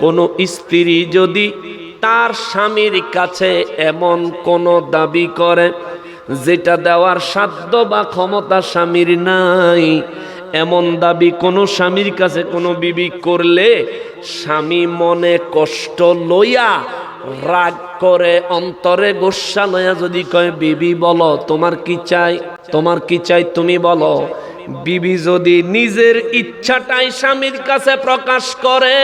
কোনো স্ত্রী যদি তার স্বামীর কাছে এমন কোনো দাবি করে যেটা দেওয়ার সাধ্য বা ক্ষমতা স্বামীর নাই, এমন দাবি কোনো স্বামীর কাছে কোনো বিবি করলে স্বামী মনে কষ্ট লইয়া রাগ করে অন্তরে গোসা লইয়া যদি কয়, বিবি বলো, তোমার কি চাই? তোমার কি চাই তুমি বলো? বিবি যদি নিজের ইচ্ছাটাই স্বামীর কাছে প্রকাশ করে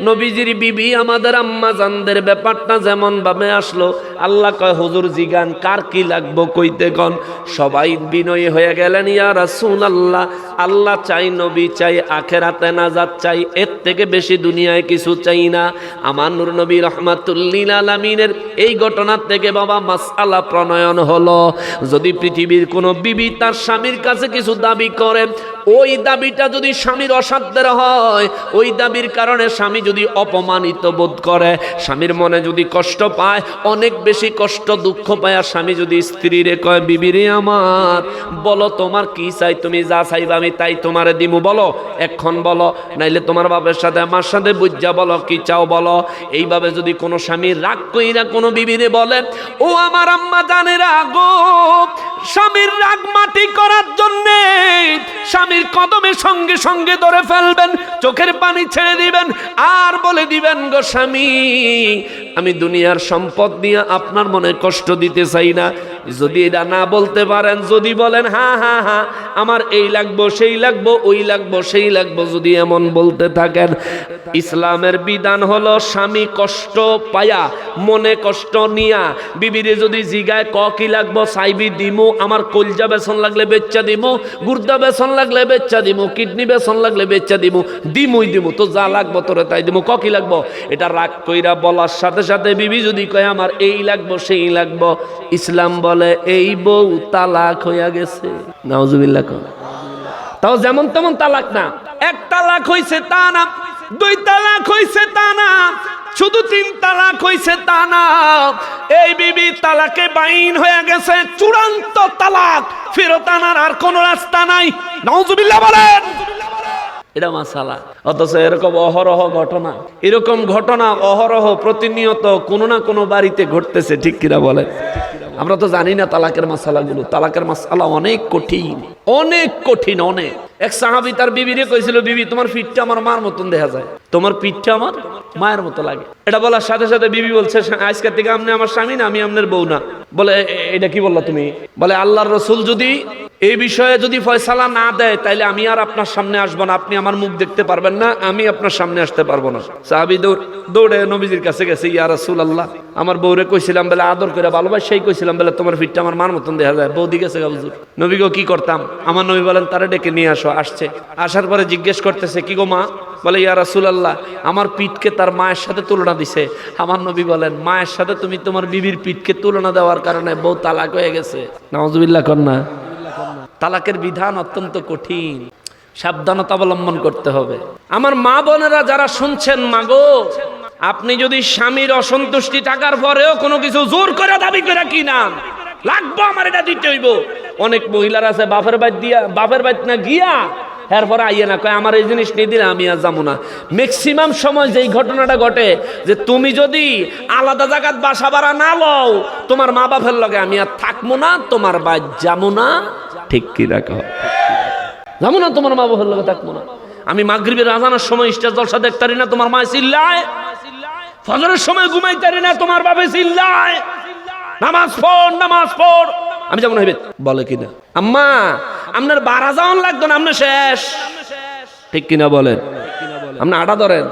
নবীজির বিবি আমাদের আম্মা জানদের ব্যাপারটা যেমন ভাবে আসলো, আল্লাহ কয়, হুজুর জিগান, কার কি লাগবো কইতে কন? সবাই বিনয়ী হয়ে গেলেন, ইয়া রাসূল আল্লাহ আল্লাহ চাই নবী, চাই আখেরাতে নাজাত, চাই এর থেকে বেশি দুনিয়ায় কিছু চাই না। আমার নূর নবী রহমাতুল্লিল আলামিনের এই ঘটনার থেকে বাবা মাসআলা প্রণয়ন হলো, যদি পৃথিবীর কোনো বিবি তার স্বামীর কাছে কিছু দাবি করে, ওই দাবিটা যদি স্বামীর অসাধ্যের হয়, ওই দাবির কারণে স্বামী যদি অপমানিত বোধ করে, স্বামীর মনে যদি কষ্ট পায়, অনেক বেশি কষ্ট, দুঃখ পায়, আর স্বামী যদি স্ত্রীরে কয়, বিবিরে আমার, বলো তোমার কি চাই, তুমি যা চাইবা আমি তাই তোমারে দিমু, বলো, এখন বলো, নাইলে তোমার বাপের সাথে আমার সাথে বুঝা বলো, কি চাও বলো? এইভাবে যদি কোনো স্বামী রাগ কইরা কোনো বিবিরে বলে, ও আমার আম্মা জানের আগো স্বামীর রাগ মাটি করার জন্যে স্বামীর কদমে সঙ্গে সঙ্গে ধরে ফেলবেন, চোখের পানি ছেড়ে দিবেন, আর বলে দিবেন, গো স্বামী, আমি দুনিয়ার সম্পদ নিয়ে আপনার মনে কষ্ট দিতে চাই না। যদি এটা না বলতে পারেন, যদি বলেন, হা হা হা, আমার এই লাগবো, সেই লাগবো, ওই লাগবো, সেই লাগবো, যদি এমন বলতে থাকেন, ইসলামের বিধান হলো স্বামী কষ্ট পায়া, মনে কষ্ট নিয়া। বিবিরে যদি জিগায়, ক কি লাগবো, সাইবি দিমু, আমার কলজা বেসন লাগলে বেচ্চা দিমু, গুর্দা বেসন লাগলে বেচ্চা দিমু, কিডনি বেসন লাগলে বেচ্চা দিমু, দিমুই দিমু, তো যা লাগবো তোরে তাই দিমু, ক কি লাগবো? এটা রাগ কইরা বলার সাথে সাথে বিবি যদি কয়, আমার এই লাগবো, সেই লাগবো। ইসলাম বলে এই বউ তালাক হইয়া গেছে। নাউজুবিল্লাহ কন। তাও যেমন তেমন তালাক না। এক তালাক হইছে তা না, দুই তালাক হইছে তা না, শুধু তিন তালাক হইছে তা না। এই বিবি তালাকে বাইন হয়ে গেছে, চূড়ান্ত তালাক। ফেরত আনার আর কোনো রাস্তা নাই। নাউজুবিল্লাহ বলেন। এটা মাসালা। অথচ এরকম অহরহ ঘটনা, এরকম ঘটনা অহরহ প্রতিনিয়ত কোনো না কোনো বাড়িতে ঘটতেছে, ঠিক কিনা বলেন? আমরা তো জানি না তালাকের মাসালাগুলো। তালাকের মাসালা অনেক কঠিন। অনেক কঠিন, অনেক। এক সাহাবি তার বিবিরে কইছিল, বিবি, তোমার পিঠটা আমার মার মতন দেখা যায়। তোমার পিঠটা আমার মায়ের মতো লাগে। এটা বলার সাথে সাথে বিবি বলছে আজকের থেকে আপনি আমার স্বামী না, আমি আপনার বউ না। বলে এটা কি বললা তুমি? বলে, আল্লাহর রসুল যদি এই বিষয়ে যদি ফয়সালা না দেয়, তাইলে আমি আর আপনার সামনে আসব না। আপনি আমার মুখ দেখতে পারবেন না, আমি আপনার সামনে আসতে পারব না। সাহাবি দৌড় দৌড়ে নবীজির কাছে গেছে, ইয়া রাসূল আল্লাহ আমার বউরে কইছিলাম, বলে, আদর করে ভালোবাস। সেই কইছিলাম, বলে, তোমার ফিটটা আমার মার মতন দেখা যায়। বৌদি গেছে গা, হুজুর, নবী গো, কি করতাম? আমার নবী বলেন, তারা ডেকে নিয়ে আসো, আসছে। আসার পরে জিজ্ঞেস করতেছে, কি গো মা? বলে, ইয়া রাসূল আল্লাহ আমার পিঠকে তার মায়ের সাথে তুলনা দিছে। আমার নবী বলেন, মায়ের সাথে তুমি তোমার বিবির পিঠকে তুলনা দেওয়ার কারণে বউ তালাক হয়ে গেছে। নাউজুবিল্লাহ কন্যা, তালাকের বিধান অত্যন্ত কঠিন। সাবধানতা অবলম্বন করতে হবে। আমার মা বোনেরা যারা শুনছেন মাগো আপনি যদি স্বামীর অসন্তুষ্টি টাকার পরেও কোনো কিছু জোর করে দাবি করে কি কিনান, লাগবো আমার এটা দিতে হইব। অনেক মহিলার আছে, বাপের বাইত দিয়া, বাপের বাইত না গিয়া এরপরে আইয়ে না, কয়, আমার এই জিনিস নিয়ে দিলে আমি আর যাব না। ম্যাক্সিমাম সময় যেই ঘটনাটা ঘটে, যে তুমি যদি আলাদা জায়গাত বাসা ভাড়া না লও, তোমার মা বাপের লগে আমি আর থাকব না, তোমার বাইত যাব না। ঠিক কি রাখো যাব না, তোমার মা বাবার লগে থাকব না। আমি মাগরিবের আজানের সময় স্টেজ জলসা দেখতারি না, তোমার মা চিল্লায়। ফজরের সময় ঘুমাইতারি না, তোমার বাপে চিল্লায়। নামাজ পড় নামাজ পড়। আমি যেমন হইবে বলে কিনা। আম্মা, আপনার বারা যাওয়ান লাগতো না, আপনার শেষ। ঠিক কিনা বলেন। আপনি আটা ধরেন।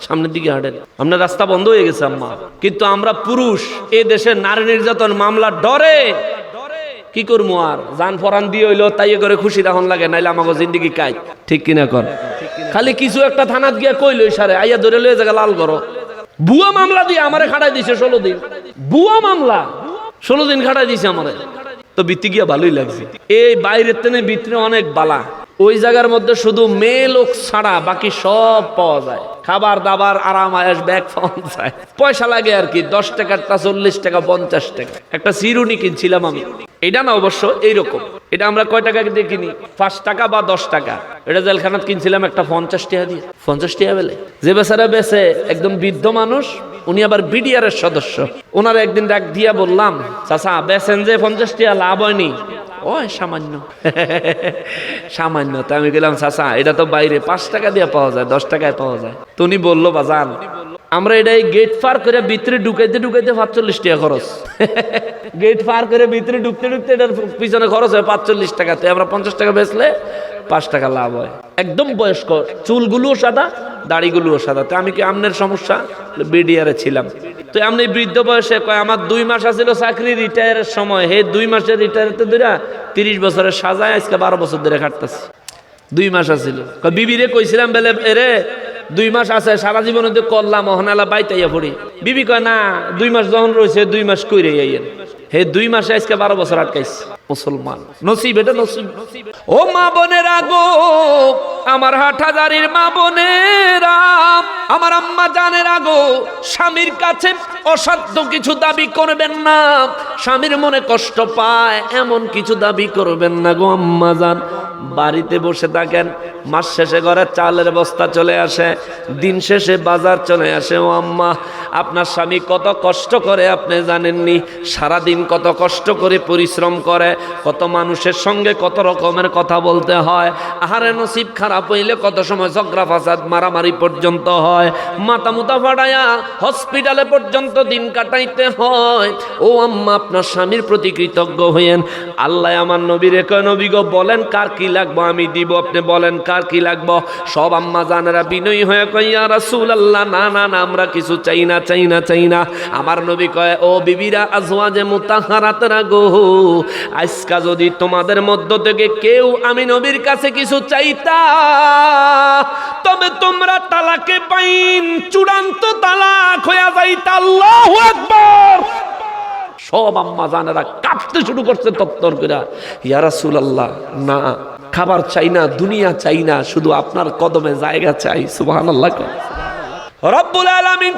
সামনের দিকে হাঁটেন। আপনার রাস্তা বন্ধ হয়ে গেছে, আম্মা। কিন্তু আমরা পুরুষ, এ দেশের নারী নির্যাতন মামলা ডরে। কি করব আর? জান ফরান দিয়ে হইল তাই করে খুশি তখন লাগে, নাইলে আমাকে জিন্দিগি কাজ ঠিক কিনা কর। খালি কিছু একটা থানাত গিয়ে কইলো সারে, আইয়া ধরে লয়ে জায়গা লাল করো। বুয়া মামলা দিয়ে আমারে খাটাই দিছে, ষোলো দিন। বুয়া মামলা। ষোলো দিন খাটাই দিছে আমারে। তো বৃত্তি গিয়া ভালোই লাগছে। এই বাইরের তেনে ভিতরে অনেক বালা। ওই জায়গার মধ্যে শুধু মেয়ে লোক ছাড়া বাকি সব পাওয়া যায়। খাবার দাবার, আরাম, আয়াস, ব্যাগ পাওয়া যায়। পয়সা লাগে আর কি, দশ টাকারটা চল্লিশ টাকা, পঞ্চাশ টাকা। একটা চিরুনি কিনছিলাম আমি। এটা না অবশ্য এইরকম। এটা আমরা কয় টাকা দিয়ে কিনি? পাঁচ টাকা বা দশ টাকা। এটা জেলখানাত কিনছিলাম একটা পঞ্চাশ টাকা দিয়ে। পঞ্চাশ টাকা বেলে। যে বেচারা বেছে একদম বৃদ্ধ মানুষ উনি আবার বিডিআর এর সদস্য। ওনার একদিন ডাক দিয়া বললাম, চাচা বেছেন যে পঞ্চাশ টিয়া লাভ হয়নি? ওই, সামান্য। সামান্য। তা আমি গেলাম চাচা, এটা তো বাইরে পাঁচ টাকা দিয়ে পাওয়া যায়, দশ টাকায় পাওয়া যায়। তো উনি বলল, বাজান আমরা এটাই গেট পার করে ভিতরে ঢুকাইতে ঢুকাইতে পাঁচচল্লিশ টাকা খরচ। গেট পার করে ভিতরে ঢুকতে ঢুকতে এটার পিছনে খরচ হয় পাঁচচল্লিশ টাকা। তো আমরা পঞ্চাশ টাকা বেচলে পাঁচ টাকা লাভ হয়। একদম বয়স্ক, চুলগুলোও সাদা, দাড়িগুলোও সাদা। তো আমি কি আমনের সমস্যা? বিডিআরে ছিলাম। তো এমনি বৃদ্ধ বয়সে কয়, আমার দুই মাস আছিল চাকরি রিটায়ারের সময়। হে, দুই মাসের রিটায়ারতে ধরে তিরিশ বছরের সাজায় আজকে বারো বছর ধরে খাটতেছি দুই মাস আছিল। বিবিরে কইছিলাম, বেলে এরে দুই মাস আছে, সারা জীবন তো করলাম মহনালা বাইতাইয়া পড়ি। বিবি কয়, না, দুই মাস যখন রয়েছে, দুই মাস কইরে আইয়েন। হে, দুই মাসে আজকে বারো বছর আটকাইছে। মুসলমান, নসিব, এটা নসিব। ও মা বোনেরা গো, আমার হাটহাজারির মা বোনেরা, আমার আম্মা জানেরা গো, স্বামীর কাছে অসাধ্য কিছু দাবি করবেন না। স্বামীর মনে কষ্ট পায়, এমন কিছু দাবি করবেন না গো আম্মা জান। বাড়িতে বসে থাকেন মাস শেষে ঘরে চালের বস্তা চলে আসে, দিন শেষে বাজার চলে আসে। ও আম্মা, আপনার স্বামী কত কষ্ট করে, আপনি জানেননি? সারাদিন কত কষ্ট করে পরিশ্রম করে, কত মানুষের সঙ্গে কত রকমের কথা বলতে হয়। আহারে নসিব খারাপ হইলে কত সময় ঝগড়া ফাসাদ মারামারি পর্যন্ত হয়। মাথা মুতা ফাটায়া হসপিটালে পর্যন্ত দিন কাটাইতে হয়। ও আম্মা, আপনার স্বামীর প্রতি কৃতজ্ঞ হইয়েন। আল্লাহ আমার নবীর নবী গো, বলেন কার কি লাগবো? আমি দিব। আপনি বলেন কার কি লাগবো? সব আম্মা জানেরা বিনয়ী হয়ে কইয়া রাসূল আল্লাহ না না না, আমরা কিছু চাই না চাই না চাই না। আমার নবী কয়, ও বিবিরা আজওয়াজে মুতাহারাতরা গো, আজকা যদি তোমাদের মধ্য থেকে কেউ আমি নবীর কাছে কিছু চাইতা, তবে তোমরা তালাকে পাইন চূড়ান্ত তালাক হইয়া যাইতা। আল্লাহু আকবার! সব আম্মা জানেরা কাঁপতে শুরু করছে তত্তর করে। ইয়ারাসুল আল্লাহ না, খাবার চাই না, দুনিয়া চাই না, শুধু আপনার কদমে জায়গা চাই সুবাহ আল্লাহ রব্বুল আলমিন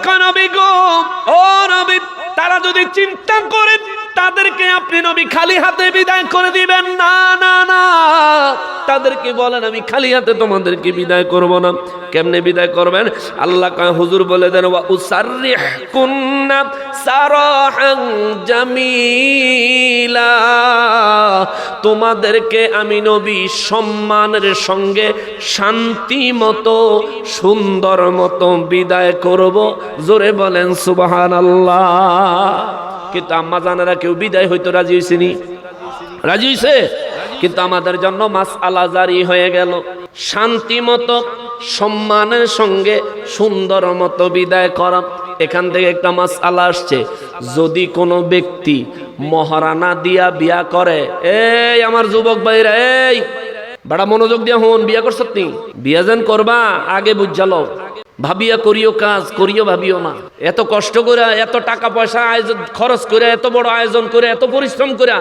তারা যদি চিন্তা করে তাদেরকে আপনি নবী খালি হাতে বিদায় করে দিবেন। না না না। তাদেরকে বলেন, আমি খালি হাতে তোমাদেরকে বিদায় করব না। কেমনে বিদায় করবেন? আল্লাহ কয়, হুজুর বলে দেন, ওয়া উসাররিহ কুন্না সারাহান জামিলা। তোমাদেরকে আমি নবী সম্মানের সঙ্গে শান্তি মতো, সুন্দর মতো বিদায় করব। জোরে বলেন সুবাহান আল্লাহ কিন্তু আম্মা জানারা কেউ বিদায় হইতো রাজি হয়েছেনি রাজি হয়েছে কিন্তু আমাদের জন্য মাস আলা জারি হয়ে গেল। শান্তি মতো, সম্মানের সঙ্গে সুন্দর মতো বিদায় করা। এখান থেকে একটা মাস আলা আসছে। যদি কোনো ব্যক্তি মহারানা দিয়া বিয়া করে, এই আমার যুবক ভাইরা, এই, বড় মনোযোগ দিয়া হন, বিয়া করছ নি? বিয়া যেন করবা, আগে বুঝালো। ভাবিয়া করিও কাজ, করিও ভাবিও না। এত কষ্ট করে এত টাকা পয়সা আয়োজন, খরচ করে এত বড় আয়োজন করে এত পরিশ্রম করে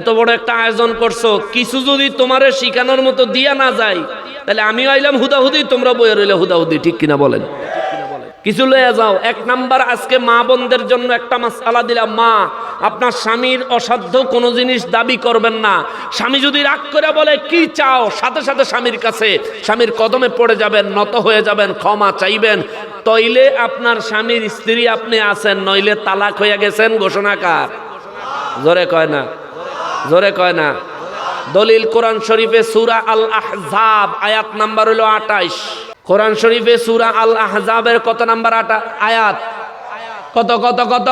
এত বড় একটা আয়োজন করছ, কিছু যদি তোমারে শিখানোর মতো দিয়া না যায়, তাহলে আমিও আইলাম হুদাহুদি তোমরা বইয়ে রইলে হুদাহুদি, ঠিক কিনা বলেন? কিছু লয়ে যাও। এক নাম্বার, আজকে মা বোনদের জন্য একটা মাসালা দিলাম। মা, আপনার স্বামীর অসাধ্য কোনো জিনিস দাবি করবেন না। স্বামী যদি রাগ করে বলে, কি চাও? সাথে সাথে স্বামীর কাছে স্বামীর কদমে পড়ে যাবেন, নত হয়ে যাবেন, ক্ষমা চাইবেন। তইলে আপনার স্বামীর স্ত্রী আপনি আছেন, নইলে তালাক হয়ে গেছেন ঘোষণাকার জোরে কয় না। জোরে কয় না। দলিল কোরআন শরীফে সুরা আল আহজাব আয়াত নাম্বার হলো আটাইশ কোরআন শরীফে সুরা আল আহজাবের কত নাম্বার আটা আয়াত? কত কত কত?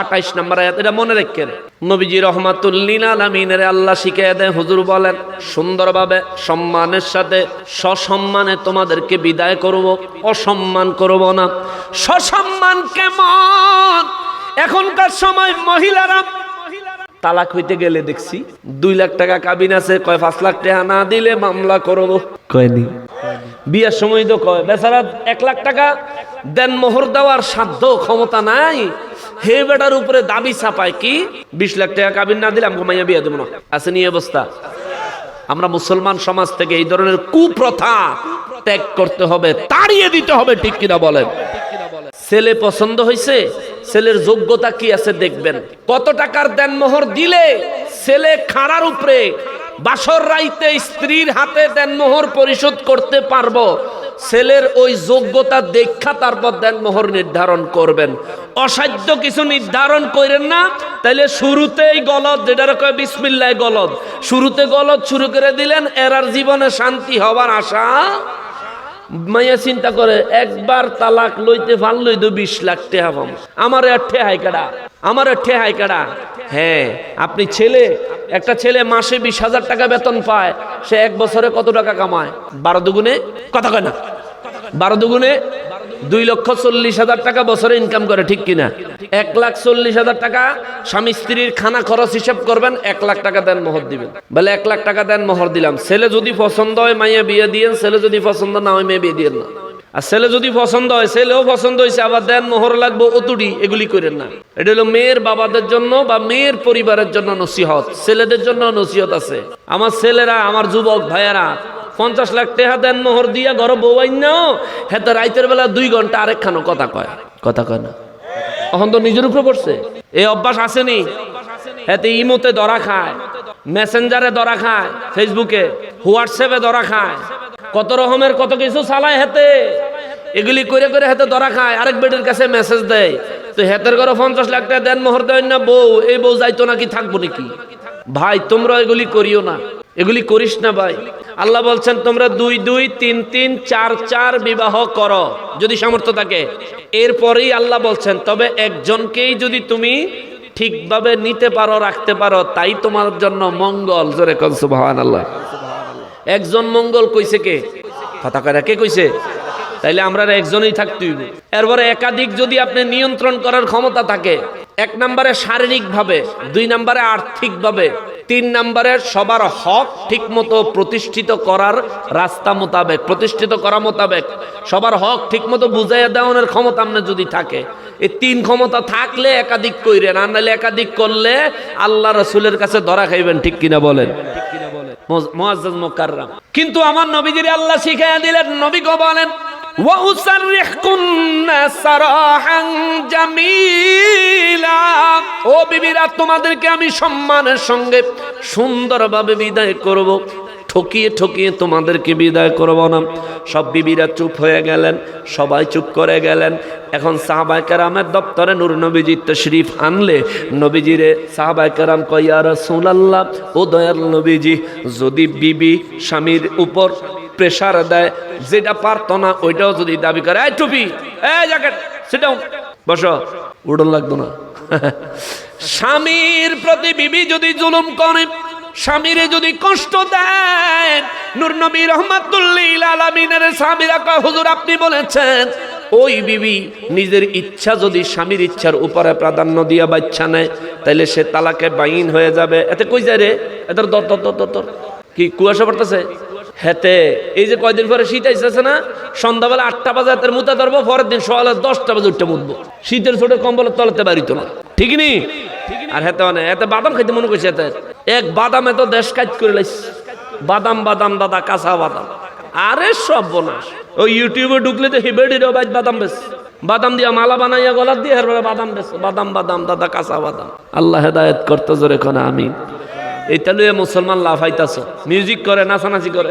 আটাইশ নাম্বার আয়াত। এটা মনে রাখেন। নবীজি রহমাতুল্লিন আলমিনের আল্লাহ শিখিয়ে দেয় হুজুর বলেন, সুন্দরভাবে সম্মানের সাথে সসম্মানে তোমাদেরকে বিদায় করব, অসম্মান করব না। সসম্মান কেমন? এখনকার সময় মহিলারা তালাক হইতে গেলে দেখছি, দুই লাখ টাকা কাবিন আছে, কয় পাঁচ লাখ টাকা না দিলে মামলা করব। কয়নি বিয়ের সময় তো কয়, বেচারা এক লাখ টাকা দেন মোহর দেওয়ার সাধ্য, ক্ষমতা নাই। হে বেটার উপরে দাবি চাপায় কি? বিশ লাখ টাকা কাবিন না দিলে আমি ঘুমাইয়া বিয়ে দেবো না। আছে নিয়ে অবস্থা? আমরা মুসলমান সমাজ থেকে এই ধরনের কুপ্রথা ত্যাগ করতে হবে, তাড়িয়ে দিতে হবে, ঠিক কিনা বলেন? ছেলে পছন্দ হয়েছে ছেলের যোগ্যতা কি আছে দেখবেন। কত টাকার দেন মোহর দিলে ছেলে খাড়ার উপরে বাসর রাইতে স্ত্রীর হাতে দেন মোহর পরিশোধ করতে পারব। ছেলের ওই যোগ্যতা দেখা তারপর দেন মোহর নির্ধারণ করবেন। অসাধ্য কিছু নির্ধারণ করেন না, তাইলে শুরুতেই গলদ, যেটা কয় বিসমিল্লায় গলদ। শুরুতে গলদ শুরু করে দিলেন, এরার জীবনে শান্তি হওয়ার আশা মাইয়া চিন্তা করে, একবার তালাক লইতে পারলই তো বিশ লাখ টেহা পাম আমার ঠেহাই কাটা আমার ঠেহাই কাটা হ্যাঁ আপনি ছেলে, একটা ছেলে মাসে বিশ হাজার টাকা বেতন পায়, সে এক বছরে কত টাকা কামায়? বারো দুগুণে? কথা কয় না। বারো দুগুণে? দুই লক্ষ চল্লিশ হাজার টাকা বছরে ইনকাম করে, ঠিক কিনা? এক লাখ চল্লিশ হাজার টাকা স্বামী স্ত্রীর খানা খরচ হিসাব করবেন, এক লাখ টাকা দেন মোহর দিবেন। বলে এক লাখ টাকা দেন মোহর দিলাম। ছেলে যদি পছন্দ হয়, মাইয়া বিয়ে দিয়েন, ছেলে যদি পছন্দ না হয়, মেয়ে বিয়ে দিয়েন না। আর ছেলে যদি পছন্দ হয়, ছেলেও পছন্দ হয়েছে, আবার দেন মোহর লাগবে অতুডি এগুলি করেন না। এটা হলো মেয়ের বাবাদের জন্য বা মেয়ের পরিবারের জন্য নসিহত, ছেলেদের জন্য নসিহত আছে। আমার ছেলেরা, আমার যুবক ভাইয়েরা পঞ্চাশ লাখ টেহা দেন, মোহর দিয়া ঘর বউয়াই নাও। হ্যাঁ রাইতের বেলা দুই ঘণ্টা আরেকখানো কথা কয়। কথা কয় না। এখন তো নিজের উপরে পড়ছে। এই অভ্যাস আসেনি। হ্যাঁ তো ইমোতে ধরা খায়, মেসেঞ্জারে ধরা খায়, ফেসবুকে, হোয়াটসঅ্যাপে ধরা খায়। কত রকমের কত কিছু চালায় হেতে এগুলি করে করে হাতে ধরা খায়। আরেক বেডের কাছে মেসেজ দেয়। তো হেতের ঘরে পঞ্চাশ লাখ টাকা দেন, মোহর দেয় না বউ, এই বউ যাইতো নাকি, থাকব নাকি? ভাই, তোমরা এগুলি করিও না। এগুলি করিস না ভাই। আল্লাহ বলছেন, তোমরা দুই দুই, তিন তিন, চার চার বিবাহ করো, যদি সামর্থ্য থাকে। এরপরেই আল্লাহ বলছেন, তবে একজনকেই যদি তুমি ঠিকভাবে নিতে পারো, রাখতে পারো, তাই তোমার জন্য মঙ্গল। জোরে কনসু ভাবান আল্লাহ একজন মঙ্গল কইছে কে? কথা কে কইছে? তাইলে আমরা একজনই থাকতে হইব। এরপরে একাধিক যদি আপনি নিয়ন্ত্রণ করার ক্ষমতা থাকে, এক নম্বরে শারীরিকভাবে, দুই নম্বরে আর্থিকভাবে, তিন নম্বরে সবার হক ঠিকমতো প্রতিষ্ঠিত করার রাস্তা মোতাবেক, প্রতিষ্ঠিত করা মোতাবেক, সবার হক ঠিকমতো বুঝাইয়া দেওয়ানোর ক্ষমতা আপনার যদি থাকে, এই তিন ক্ষমতা থাকলে একাধিক কইরেন, আর নাহলে একাধিক করলে আল্লাহ রসুলের কাছে ধরা খাইবেন, ঠিক কিনা বলেন? মুআজ্জাজ মুকাররাম। কিন্তু আমার নবীজির আল্লাহ শিখাইয়া দিলেন নবী গো বলেন ও বিবিরা, তোমাদেরকে আমি সম্মানের সঙ্গে সুন্দরভাবে বিদায় করব। ঠকিয়ে ঠকিয়ে তোমাদেরকে বিদায় করব না। সব বিবিরা চুপ হয়ে গেলেন, সবাই চুপ করে গেলেন। এখন সাহাবাই কারামের দপ্তরে নূর নবীজি তশরিফ আনলে নবীজিরে সাহাবাই কারাম কয়া রসুলাল্লাহ, ও দয়াল নবীজি, যদি বিবি স্বামীর উপর প্রেশার দেয়, যেটা পারতো না, ওইটাও যদি দাবি করে, এই টুপি, এই জ্যাকেট সেটাও বসো। উড়ন লাগতো না। স্বামীর প্রতি বিবি যদি জুলুম করে, স্বামীরে যদি কষ্ট দেয়, নূর নবী রহমাতুল্লিল আলামিনের স্বামীরা কয়, হুজুর, আপনি বলেছেন, ওই বিবি নিজের ইচ্ছা যদি স্বামীর ইচ্ছার উপরে প্রাধান্য দিয়া বাচ্চা নেয়, তাইলে সে তালাকে বাইন হয়ে যাবে। এতে কই যায় রে? দর দর দর দর। কি কুয়াশা পড়তেছে? হেতে, এই যে কয়দিন পরে শীত আইসেছে না, সন্ধ্যাবেলা আটটা বাজে হাতের মুতা ধরবো, পরের দিন সকালে দশটা বাজে উঠতে মুতবো। শীতের ছোট কম্বলের তলাতে বাড়িত না। ঠিক নি? আর হেতে মানে এতে বাদাম খাইতে মনে করছে এতে এক বাদাম এত দেশ কাজ করে লাইস। বাদাম বাদাম, দাদা, কাঁচা বাদাম। আরে সব বোনাস ওই ইউটিউবে ঢুকলে তো হিবেডিরও বাইক বাদাম বেশ। বাদাম দিয়া মালা বানাইয়া গলার দিয়ে বাদাম বেশ। বাদাম বাদাম, দাদা, কাঁচা বাদাম। আল্লাহ হেদায়ত করতে জোরে কোনা আমি এইটা লইয়া মুসলমান লাফাইতাছ মিউজিক করে নাচানাচি করে।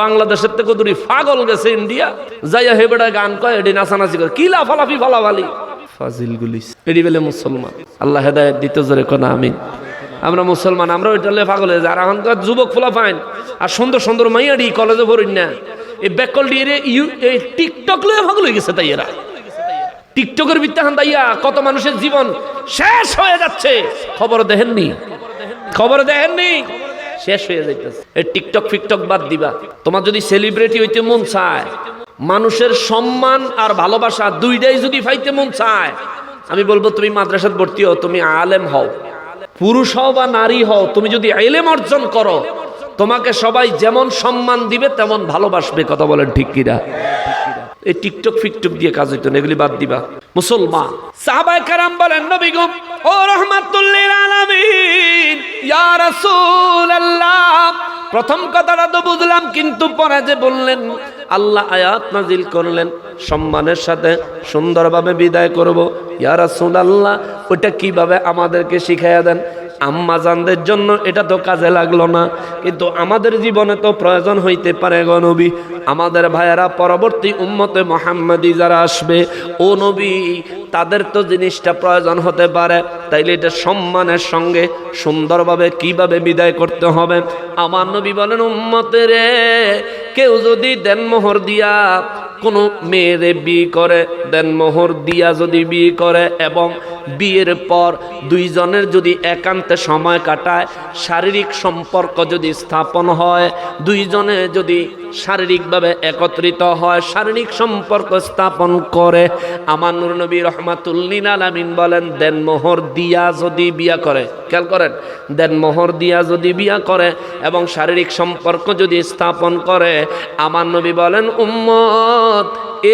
বাংলাদেশের থেকে দূরি পাগল গেছে ইন্ডিয়া যাইয়া হেবেড়া গান কয় এটি নাচানাচি করে। কি লাফালাফি ফালাফালি? ফাজিল গুলিস এটি বেলে মুসলমান। আল্লাহ হেদায়ত দিতে জোরে কোনা আমিন। আমরা মুসলমান আমরা ওইটা লয়ে পাগল হয়ে যাই। আর এখনকার যুবক ফোলা পাইন আর সুন্দর সুন্দর মাইয়াডি কলেজে পড়িন না। এই বেকল দিয়ে ইউ এই টিকটক লয়ে পাগল হয়ে গেছে তাই এরা। টিকটকের বিত্তাহান তাইয়া কত মানুষের জীবন শেষ হয়ে যাচ্ছে। খবর দেখেননি? খবর দেখেননি? শেষ হয়ে যাইতেছে। এই টিকটক ফিকটক বাদ দিবা। তোমার যদি সেলিব্রিটি হইতে মন চায়, মানুষের সম্মান আর ভালোবাসা দুইটাই যদি পাইতে মন চায়, আমি বলব তুমি মাদ্রাসাত ভর্তি হও, তুমি আলেম হও। পুরুষ হও বা নারী হও, তুমি যদি এলেম অর্জন করো, তোমাকে সবাই যেমন সম্মান দিবে, তেমন ভালোবাসবে, কথা বলেন ঠিক কিনা? এই টিকটক, ফিকটক দিয়ে কাজ হইতো না, এগুলি বাদ দিবা। মুসলমান। সাহাবায়ে কারাম বলেন, নবী গো, ও রহমাতুল্লিল আলামিন, ইয়া রাসূলুল্লাহ। প্রথম কথাটা তো বুঝলাম, কিন্তু পরে যে বললেন, আল্লাহ আয়াত নাজিল করলেন, সম্মানের সাথে সুন্দরভাবে বিদায় করব। ইয়ারা আল্লাহ ওটা কীভাবে আমাদেরকে শিখাইয়া দেন? আম্মা জানদের জন্য এটা তো কাজে লাগল না। কিন্তু আমাদের জীবনে তো প্রয়োজন হইতে পারে গো নবী। আমাদের ভাইয়েরা পরবর্তী উম্মতে মোহাম্মদী যারা আসবে, ও নবী, তাদের তো জিনিসটা প্রয়োজন হতে পারে। তাইলে এটা সম্মানের সঙ্গে সুন্দরভাবে কীভাবে বিদায় করতে হবে? আমার নবী বলেন উম্মতের কেউ যদি দেন মোহর দিয়া কোনো মেয়েরে বিয়ে করে দেন মোহর দিয়া যদি বিয়ে করে এবং বিয়ের পর দুইজনের যদি একান্তে সময় কাটায় শারীরিক সম্পর্ক যদি স্থাপন হয় দুইজনে যদি শারীরিকভাবে একত্রিত হয়, শারীরিক সম্পর্ক স্থাপন করে। আমার নবী রহমাতুল্লিন আলামিন বলেন, দেন মোহর দিয়া যদি বিয়া করে। খেয়াল করেন? দেন মোহর দিয়া যদি বিয়া করে এবং শারীরিক সম্পর্ক যদি স্থাপন করে। আমার নবী বলেন, উম্মত,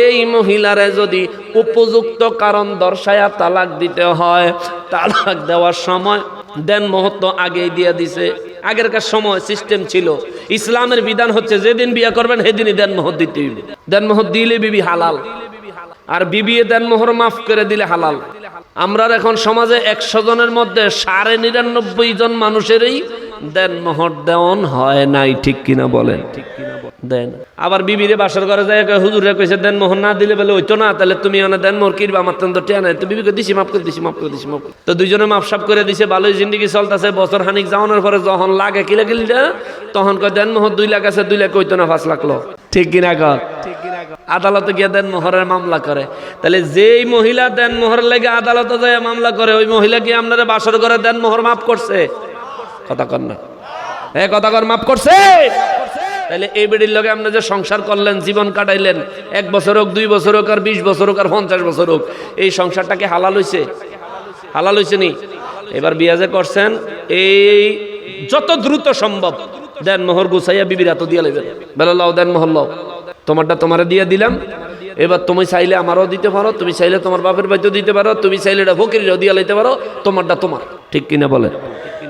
এই মহিলারে যদি উপযুক্ত কারণ দর্শায়া তালাক দিতে হয়। তালাক দেওয়ার সময় দেন মহত্ব আগেই দিয়ে দিছে। আগেরকার সময় সিস্টেম ছিল। ইসলামের বিধান হচ্ছে, যেদিন বিয়ে করবেন, সেদিনই দেন মহর দিতে দেন মহর দিলে বিবি হালাল। আর বিবিয়ে দেন মোহর মাফ করে দিলে হালাল। আমরা এখন সমাজে একশো জনের মধ্যে সাড়ে নিরানব্বই জন মানুষেরই দেন মোহর দেওয়ান হয় নাই, ঠিক কিনা বলেন? ঠিক কিনা দেন। আবার বিবিরে বাসর করে যায় হুজুরে কইছে দেন মোহর না দিলে বলে ওইতো না, তাহলে তুমি অনেক দেন মোহর কিনবা আমার তো টিয়া নাই। তো বিবিকে দিছি, মাফ করে দিছি, মাফ করে দিছি, মাফ তো দুইজনে মাফ সাফ করে দিছে ভালোই জিন্দগি চলতেছে, বছর হানিক যাওয়ানোর পরে যখন লাগে কিলা কিলিটা তখন কয়, দেন মোহর দুই লাখ আছে, দুই লাখ কইতো না, পাঁচ লাখ ঠিক কিনা কর আদালতে গিয়ে দেন মোহরের মামলা করে। তাহলে যেই মহিলা দেন মোহরের লেগে আদালতে যায় মামলা করে, ওই মহিলা কি আপনারা বাসর করে দেন মোহর মাফ করছে? কথা কর না। হ্যাঁ কথা কর মাফ করছে? তাহলে এই বেডির লগে আপনি যে সংসার করলেন, জীবন কাটাইলেন, এক বছর হোক, দুই বছর হোক, আর বিশ বছর হোক, আর পঞ্চাশ বছর হোক, এই সংসারটাকে হালাল হইছে? হালাল হইছে নি? এবার বিয়া যে করছেন, এই যত দ্রুত সম্ভব, দেন মোহর গুছাইয়া বিবির হাতে দিয়ে লেবেন বেলা লাও, দেন মোহর লাও। তোমারটা তোমারে দিয়ে দিলাম। এবার তুমি চাইলে আমারও দিতে পারো, তুমি চাইলে তোমার বাপের বাড়িতেও দিতে পারো, তুমি চাইলে এটা ফকিরেও দিয়ে লাইতে পারো, তোমারটা তোমার। ঠিক কিনা বলে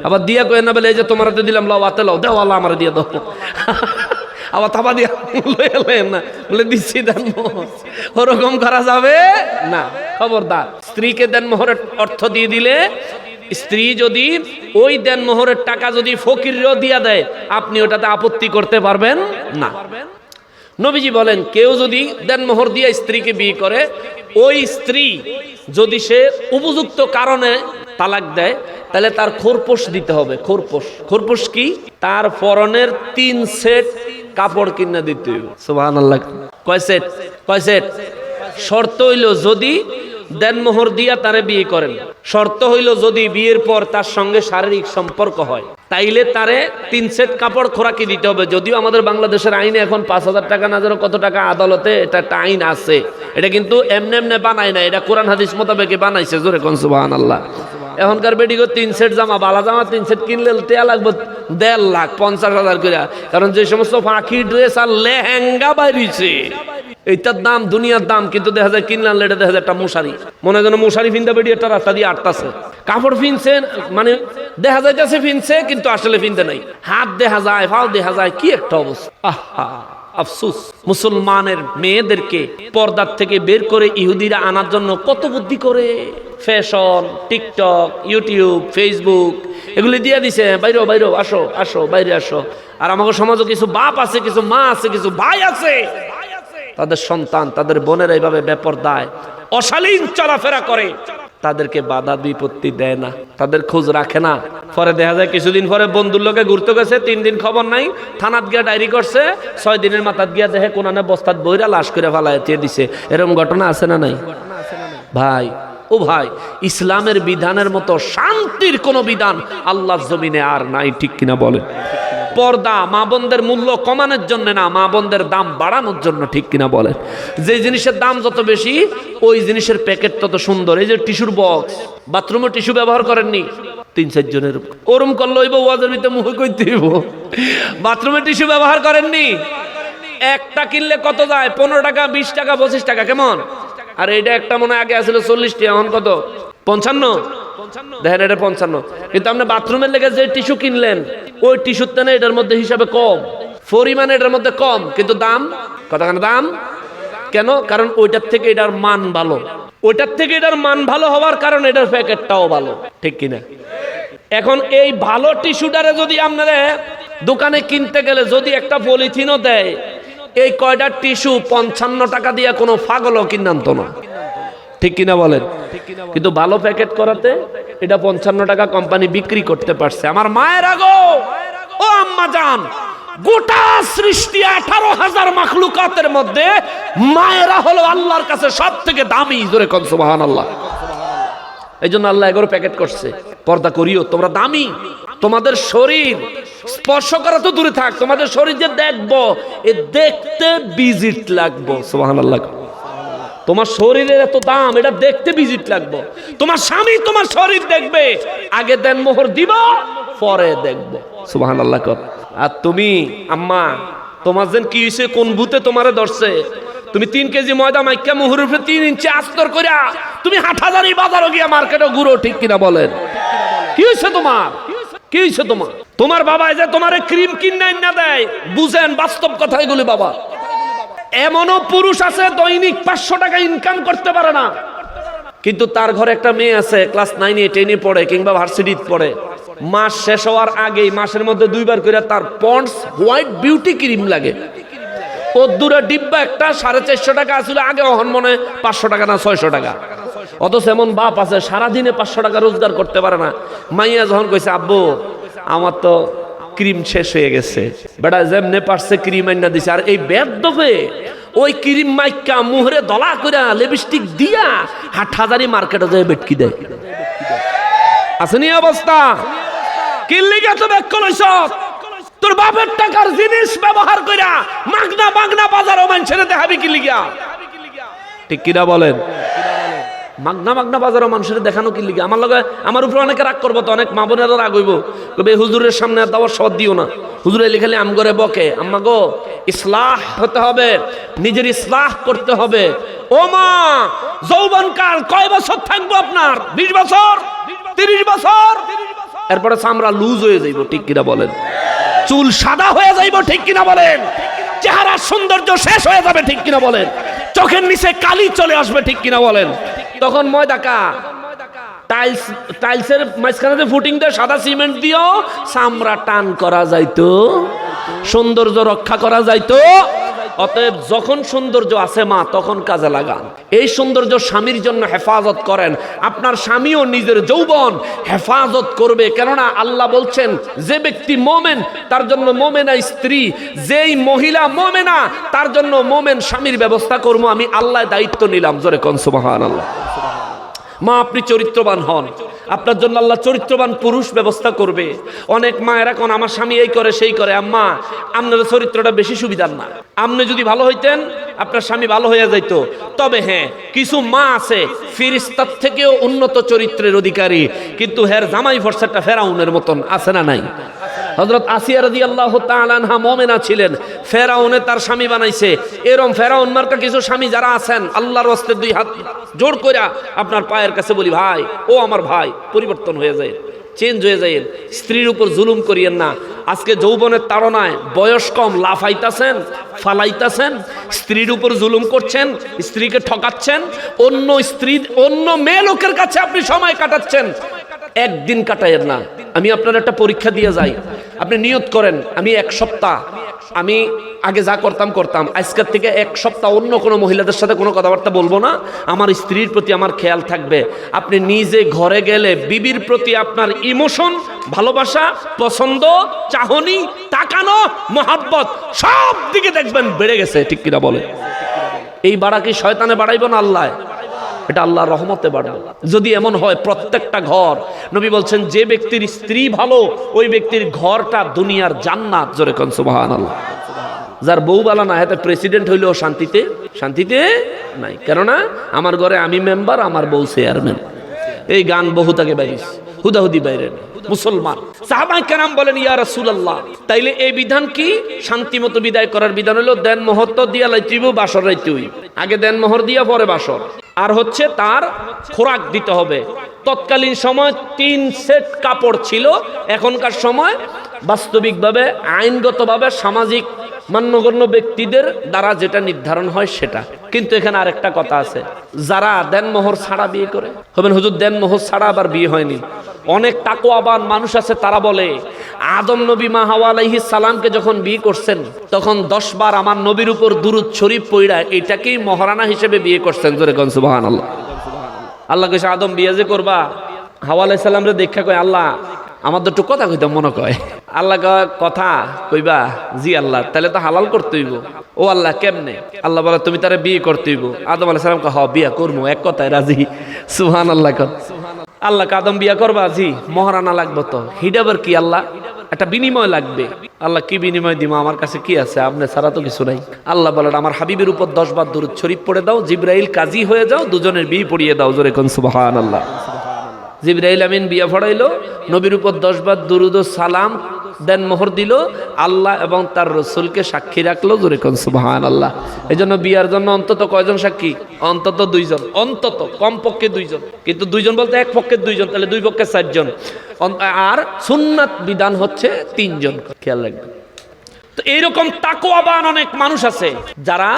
আবার দিয়া কয়ে না বলে, এই যে তোমার হাতে দিলাম, লাও, হাতে লাও, দেও, আল্লাহ আমার দিয়ে দাও। আবার থাবা দিয়া লয়ে না, বলে, দিচ্ছি, দেন ওরকম করা যাবে না। খবরদার, স্ত্রীকে দেন মোহরের অর্থ দিয়ে দিলে, স্ত্রী যদি ওই দেন মোহরের টাকা যদি ফকিরও দিয়া দেয়, আপনি ওটাতে আপত্তি করতে পারবেন না। নবীজি বলেন, কেউ যদি দেন মোহর দিয়ে স্ত্রীকে বিয়ে করে, ওই স্ত্রী যদি সে উপযুক্ত কারণে তালাক দেয়, তাহলে তার খোরপোশ দিতে হবে। খোরপোশ। খোরপোশ কি? তার পরনের তিন সেট কাপড় কিনে দিতে হবে। সুবহানাল্লাহ। কয় সেট? কয় সেট? শর্ত হইল, যদি দেনমোহর দিয়া তারে বিয়ে করেন। শর্ত হইল যদি বিয়ের পর তার সঙ্গে শারীরিক সম্পর্ক হয়, তাইলে তারে তিন সেট কাপড় খোরাকি দিতে হবে। যদিও আমাদের বাংলাদেশের আইনে এখন পাঁচ হাজার টাকা না যেন কত টাকা আদালতে এটা একটা আইন আছে। এটা কিন্তু এমনি এমনি বানায় না, এটা কোরআন হাদিস মোতাবেকে বানাইছে জোরে কনসুবাহান আল্লাহ এখনকার বেডিগো তিন সেট জামা, বালা জামা তিন সেট কিনলে টেয়া লাগবে দেড় লাখ, পঞ্চাশ হাজার করে কারণ যে সমস্ত ফাঁকি ড্রেস আর লেহেঙ্গা বাইরিছে। এইটার দাম, দুনিয়ার দাম, কিন্তু দেখা যায় কিনলে আনলে দেখা যায় একটা মশারি। মনে হয় যেন মশারি ফিনতে বেরিয়ে একটা রাস্তা দিয়ে আটতাছে। কাপড় ফিনছে মানে দেখা যাইতেছে ফিনছে, কিন্তু আসলে ফিনতে নাই। হাত দেখা যায় ফাও দেখা যায়, কি একটা অবস্থা। আহা। আফসুস, মুসলমানের মেয়েদেরকে পর্দার থেকে বের করে ইহুদিরা আনার জন্য কত বুদ্ধি করে। ফ্যাশন, টিকটক, ইউটিউব, ফেসবুক, এগুলি দিয়ে দিছে, বাইরে বাইরে, আসো আসো, বাইরে আসো। আর আমাকে সমাজে কিছু বাপ আছে, কিছু মা আছে, কিছু ভাই আছে। তাদের সন্তান, তাদের বোনেরা এইভাবে বেপরদায় অশালীন চলাফেরা করে। তাদেরকে বাধা বিপত্তি দেয় না, তাদের খোঁজ রাখে না। পরে দেখা যায় কিছুদিন পরে বন্ধুর লোকে ঘুরতে গেছে, তিন দিন খবর নাই, থানাত গিয়া ডায়েরি করছে, ছয় দিনের মাথাত গিয়া দেখে কোনানে বস্তাত বইরা লাশ করে দিয়ে দিছে। এরকম ঘটনা আছে না নাই? ভাই, ও ভাই, ইসলামের বিধানের মতো শান্তির কোনো বিধান আল্লাহর জমিনে আর নাই, ঠিক কিনা বলেন? পর্দা মা বোনদের মূল্য কমানোর জন্য না, মা বোনদের দাম বাড়ানোর জন্য, ঠিক কিনা বলেন? যে জিনিসের দাম যত বেশি, ওই জিনিসের প্যাকেট তত সুন্দর। এই যে টিস্যুর বক্স, বাথরুমে টিস্যু ব্যবহার করেননি, তিন, চার জনের ওরম করলে হইব, ওয়াজের ভিতরে মুখে হইব। বাথরুমে টিস্যু ব্যবহার করেননি, একটা কিনলে কত যায়? পনেরো টাকা, বিশ টাকা, পঁচিশ টাকা, কেমন? আর এটা একটা মনে আগে আসলে চল্লিশ টাকা এখন কত? পঞ্চান্ন? দেখেন, এটা পঞ্চান্ন। কিন্তু আপনি বাথরুমের লেগে যে টিস্যু কিনলেন ওই টিস্যুর তেনে এটার মধ্যে হিসাবে কম। পরিমাণ এটার মধ্যে কম, কিন্তু দাম? কতখানি দাম? কেন? কারণ ওইটার থেকে এটার মান ভালো। ওইটার থেকে এটার মান ভালো হওয়ার কারণে এটার প্যাকেটটাও ভালো। ঠিক কিনা? এখন এই ভালো টিস্যুটারে যদি আপনারা দোকানে কিনতে গেলে যদি একটা পলিথিনও দেয়, এই কয়টা টিস্যু পঞ্চান্ন টাকা দিয়ে কোনো ফাগলও কিনে আনতো না। ঠিক কিনা বলেন? কিন্তু ভালো প্যাকেট করাতে এটা পঞ্চান্ন টাকা কোম্পানি বিক্রি করতে পারছে। আমার মায়ের আগো, ও আম্মা জান, গোটা সৃষ্টি আঠারো হাজার মাখলুকাতের মধ্যে মায়েরা হলো আল্লাহর কাছে সব থেকে দামি। জোরে কনসুবাহান আল্লাহ এই জন্য আল্লাহ এগারো প্যাকেট করছে। পর্দা করিও, তোমরা দামি। তোমাদের শরীর, স্পর্শ করা তো দূরে থাক, তোমাদের শরীর যে দেখব, এ দেখতে বিজিট লাগবো সুবাহান আল্লাহ তোমার শরীরের এত দাম, এটা দেখতে ভিজিট লাগবো। তোমার স্বামী তোমার শরীর দেখবে, আগে দেন মোহর দিব, পরে দেখব। সুবাহান আল্লাহ আর তুমি, আম্মা, তোমার যেন কি হয়েছে কোন ভূতে তোমারে ধরছে? তুমি তিন কেজি ময়দা মাইকা মুহুরের উপরে তিন ইঞ্চি আস্তর করিয়া তুমি হাট হাজারি বাজারও গিয়া মার্কেটে ঘুরো, ঠিক কিনা বলেন? কি হয়েছে তোমার? কি হয়েছে তোমার? তোমার বাবা যে তোমার ক্রিম কিনে না দেয়, বুঝেন বাস্তব কথা এগুলি বাবা। এমনও পুরুষ আছে দৈনিক পাঁচশো টাকা ইনকাম করতে পারে না। কিন্তু তার ঘরে একটা মেয়ে আছে ক্লাস নাইনে টেনে পড়ে কিংবা ভার্সিটিত পড়ে। মাস শেষ হওয়ার আগেই মাসের মধ্যে দুইবার করে তার পন্ডস হোয়াইট বিউটি ক্রিম লাগে। ও ডিব্বা একটা, সাড়ে চারশো টাকা আসলে আগে অহন মনে পাঁচশো টাকা না ছয়শো টাকা। অথচ এমন বাপ আছে, সারাদিনে পাঁচশো টাকা রোজগার করতে পারে না। মাইয়া যখন কইছে, আব্বু, আমার তো ক্রিম শেষ হয়ে গেছে। বেটা যেমনে পারছে ক্রিম আইনা দিছে। আর এই বেদ হয়ে ওই ক্রিম মাইকা মুহরে দলা করে লিপস্টিক দিয়া হাট হাজারি মার্কেটে যায় বেটকি দেয়। আসেনি অবস্থা? কিল্লিগা তো ব্যাক করেছ তোর বাপের টাকার জিনিস ব্যবহার কইরা মাগনা মাগনা বাজার ও মানুষের দেখাবি কিল্লিগা ঠিক কিনা বলেন? মাগনা মাগনা বাজারও মানুষের দেখানো কি লিখে আমার লগে আমার উপরে অনেকে রাগ করব তো, অনেক মা বোনেরা রাগ হইব। কবে হুজুরের সামনে আর দাওয়ার সদ দিও না। হুজুরে লিখালে, আম করে বকে। আম্মা গো, ইসলাহ হতে হবে, নিজের ইসলাহ করতে হবে। ও মা, যৌবন কাল কয় বছর থাকব আপনার? বিশ বছর? তিরিশ বছর? এরপরে চামড়া লুজ হয়ে যাইব, ঠিক কিনা বলেন? চুল সাদা হয়ে যাইব, ঠিক কিনা বলেন? চেহারার সৌন্দর্য শেষ হয়ে যাবে, ঠিক কিনা বলেন? চোখের নিচে কালি চলে আসবে, ঠিক কিনা বলেন? তখন ময়দা কা টাইলস, টাইলসের মাঝখানে যে ফুটিং দিয়ে, সাদা সিমেন্ট দিও চামড়া টান করা যাইতো, সৌন্দর্য রক্ষা করা যাইতো। অতএব যখন সৌন্দর্য আছে মা, তখন কাজে লাগান। এই সৌন্দর্য স্বামীর জন্য হেফাজত করেন। আপনার স্বামীও নিজের যৌবন হেফাজত করবে। কেননা আল্লাহ বলছেন, যে ব্যক্তি মোমেন, তার জন্য মোমেনা স্ত্রী। যেই মহিলা মোমেনা, তার জন্য মোমেন স্বামীর ব্যবস্থা করব। আমি আল্লাহ দায়িত্ব নিলাম। জোরে কনসুবাহান আল্লাহ মা, আপনি চরিত্রবান হন। আপনার জন্য আল্লাহ চরিত্রবান পুরুষ ব্যবস্থা করবে। অনেক মায়েরা কোন আমার স্বামী এই করে, সেই করে। আম্মা, আপনার চরিত্রটা বেশি সুবিধার না। আপনি যদি ভালো হইতেন, আপনার স্বামী ভালো হয়ে যাইত। তবে হ্যাঁ কিছু মা আছে, ফিরিস্তার থেকেও উন্নত চরিত্রের অধিকারী। কিন্তু হের জামাই ফরসাটা ফেরাউনের মতন আছে না নাই? হজরত আসিয়া রাদি আল্লাহ তালানহা মমেনা ছিলেন। ফেরাউনে তার স্বামী বানাইছে। এরম ফেরাউন মার্কা কিছু স্বামী যারা আছেন, আল্লাহর হস্তে দুই হাত জোর কইরা আপনার পায়ের কাছে বলি, ভাই, ও আমার ভাই, পরিবর্তন হয়ে যায় চেঞ্জ হয়ে যায়। স্ত্রীর উপর জুলুম করিয়েন না। আজকে যৌবনের তাড়নায় বয়স কম, লাফাইতাছেন, ফালাইতাছেন, স্ত্রীর উপর জুলুম করছেন, স্ত্রীকে ঠকাচ্ছেন, অন্য স্ত্রী, অন্য মেয়ে লোকের কাছে আপনি সময় কাটাচ্ছেন। একদিন কাটাইয়ের না। আমি আপনার একটা পরীক্ষা দিয়ে যাই। আপনি নিয়ত করেন, আমি এক সপ্তাহ, আমি আগে যা করতাম করতাম। আজকের থেকে এক সপ্তাহ অন্য কোনো মহিলাদের সাথে কোনো কথাবার্তা বলব না। আমার স্ত্রীর প্রতি আমার খেয়াল থাকবে। আপনি নিজে ঘরে গেলে বিবির প্রতি আপনার ইমোশন, ভালোবাসা, পছন্দ, চাহনি, তাকানো, মহাব্বত সব দিকে দেখবেন বেড়ে গেছে। ঠিক কিনা বলে? এই বাড়া কি শয়তানে বাড়াইব না আল্লাহ এটা আল্লাহর রহমতে বাড়বে। যদি এমন হয়, প্রত্যেকটা ঘর, নবী বলছেন, যে ব্যক্তির স্ত্রী ভালো, ওই ব্যক্তির ঘরটা দুনিয়ার জান্নাত। জোরে কন সুবহান আল্লাহ যার বউ বালা না হাতে প্রেসিডেন্ট হইলেও শান্তিতে শান্তিতে নাই। কেননা, আমার ঘরে আমি মেম্বার আমার বউ চেয়ারম্যান এই গান বহুত আগে বাইরিস হুদাহুদি বাইরে মুসলমান। সাহাবাই কেরাম বলেন, ইয়া রাসূলুল্লাহ। তাইলে এই বিধান কি? শান্তি মতো বিদায় করার বিধান হলো, দেন মহত্ব দিয়া লাইতিব, বাসর রাইতুই আগে দেন মোহর দিয়া, পরে বাসর। আর হচ্ছে তার খোরাক দিতে হবে। তৎকালীন সময় তিন সেট কাপড় ছিল, এখনকার সময় বাস্তবিকভাবে, আইনগতভাবে, সামাজিক মান্যগণ্য ব্যক্তিদের দ্বারা যেটা নির্ধারণ হয় সেটা। কিন্তু এখানে আরেকটা কথা আছে। যারা দেন মোহর ছাড়া বিয়ে করে, হবেন হুজুর, দেন মোহর ছাড়া আবার বিয়ে হয়নি। অনেক তাকোয়াবান মানুষ আছে, তারা বলে, আদম নবী মা হাওয়া সালামকে যখন বিয়ে করছেন, তখন দশ বার আমার নবীর উপর দুরুদ শরীফ পইড়া এটাকেই মহারানা হিসেবে বিয়ে করছেন, জোরে কন সুবহানাল্লাহ। আল্লাহ কইছে, আদম বিয়ে যে করবা? হাওয়া আলাইহিস সালাম দেখা কয়, আল্লাহ আমার একটু কথা কইতাম মনে কয়। আল্লাহ কথা কইবা? জি আল্লাহ, তাহলে তো হালাল করতে হইব। ও আল্লাহ, কেমনে? আল্লাহ বলে, তুমি তারে বিয়ে করতে হইব। আদম আলাইহিস সালাম কয়, হ, বিয়া করব এক কথায় রাজি। সুবহানাল্লাহ কর আল্লাহ কাদম বিয়া করবা? জি, মহারানা লাগবে তো। হিডাবার কি আল্লাহ? একটা বিনিময় লাগবে। আল্লাহ, কি বিনিময় দিব আমার কাছে কি আছে? আপনি ছাড়া তো কিছু নাই। আল্লাহ বলেন আমার হাবিবের উপর দশ বার দূর শরীফ পড়ে দাও, জিব্রাইল কাজী হয়ে যাও, দুজনের বিয়ে পড়িয়ে দাও। জোরে কোন সুবাহান আল্লাহ জিব্রাইল আমিন বিয়া ফড়াইলো, নবীর উপর দশ বার দুরুদ সালাম দেন মোহর দিল, আল্লাহ এবং তার রসুলকে সাক্ষী রাখল জোরে সুবাহান আল্লাহ এই জন্য বিয়ার জন্য অন্তত কয়জন সাক্ষী? অন্তত দুইজন, অন্তত কম পক্ষে দুইজন। কিন্তু দুইজন বলতে এক পক্ষে দুইজন, তাহলে দুই পক্ষে চারজন। আর সুন্নাত বিধান হচ্ছে তিনজন। খেয়াল রাখবেন। তো এইরকম তাকোয়াবান অনেক মানুষ আছে যারা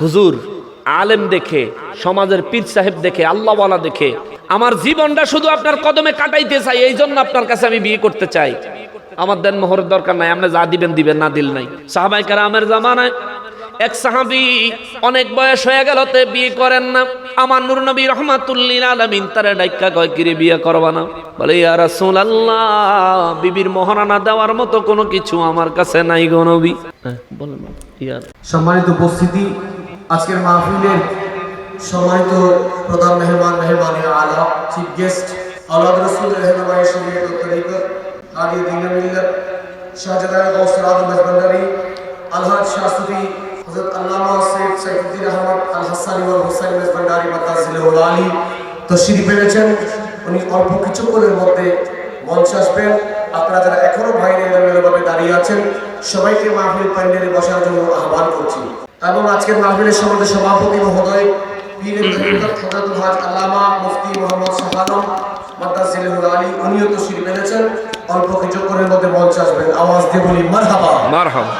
হুজুর আলেম দেখে সমাজের পীর সাহেব দেখে আল্লাহওয়ালা দেখে আমার জীবনটা শুধু আপনার কদমে কাটাইতে চাই এই জন্য আপনার কাছে আমি বিয়ে করতে চাই। আমার দেন মোহরের দরকার নাই আপনি যা দিবেন দিবেন না দিল নাই। সাহাবাই কারামের জামানায় এক সাহাবি অনেক বয়স হয়ে গেল তে বিয়ে করেন না। আমার নূর নবী রহমাতুল্লিল আলমিন তারা ডাইকা কয় কিরে বিয়ে করবা না? বলে ইয়া রাসূলুল্লাহ বিবির মহারানা দেওয়ার মতো কোনো কিছু আমার কাছে নাই গো নবী। হ্যাঁ, বলেন। ইয়া সম্মানিত উপস্থিতি আজকের মাহফিলের সম্মানিত প্রধান মেহমান, মেহমানে আলা চিফ গেস্ট আল্লাহ রসুল রহমায় শরীয়ত ও তরিকত হাদি দিন মিল্লাত শাহজাদা গৌস আজম ভান্ডারী আলহাজ শাস্ত্রী হযরত আল্লামা সৈয়দ সাইফুদ্দিন আহমদ আল হাসানি ওয়াল হুসাইন আলী। উনি অল্প কিছুক্ষণের মধ্যে মঞ্চে আসবেন। আপনারা যারা এখনও বাইরে এলোমেলোভাবে দাঁড়িয়ে আছেন, সবাইকে মাহফিল প্যান্ডেলে বসার জন্য আহ্বান করছি। এবং আজকের মাহফিলের সমাজের সভাপতি মহোদয় পীরের মোহাম্মদ উনিও তো অল্প মধ্যে মঞ্চ আসবেন। আওয়াজ দিয়ে বলি, মারহাবা। মারহাবা।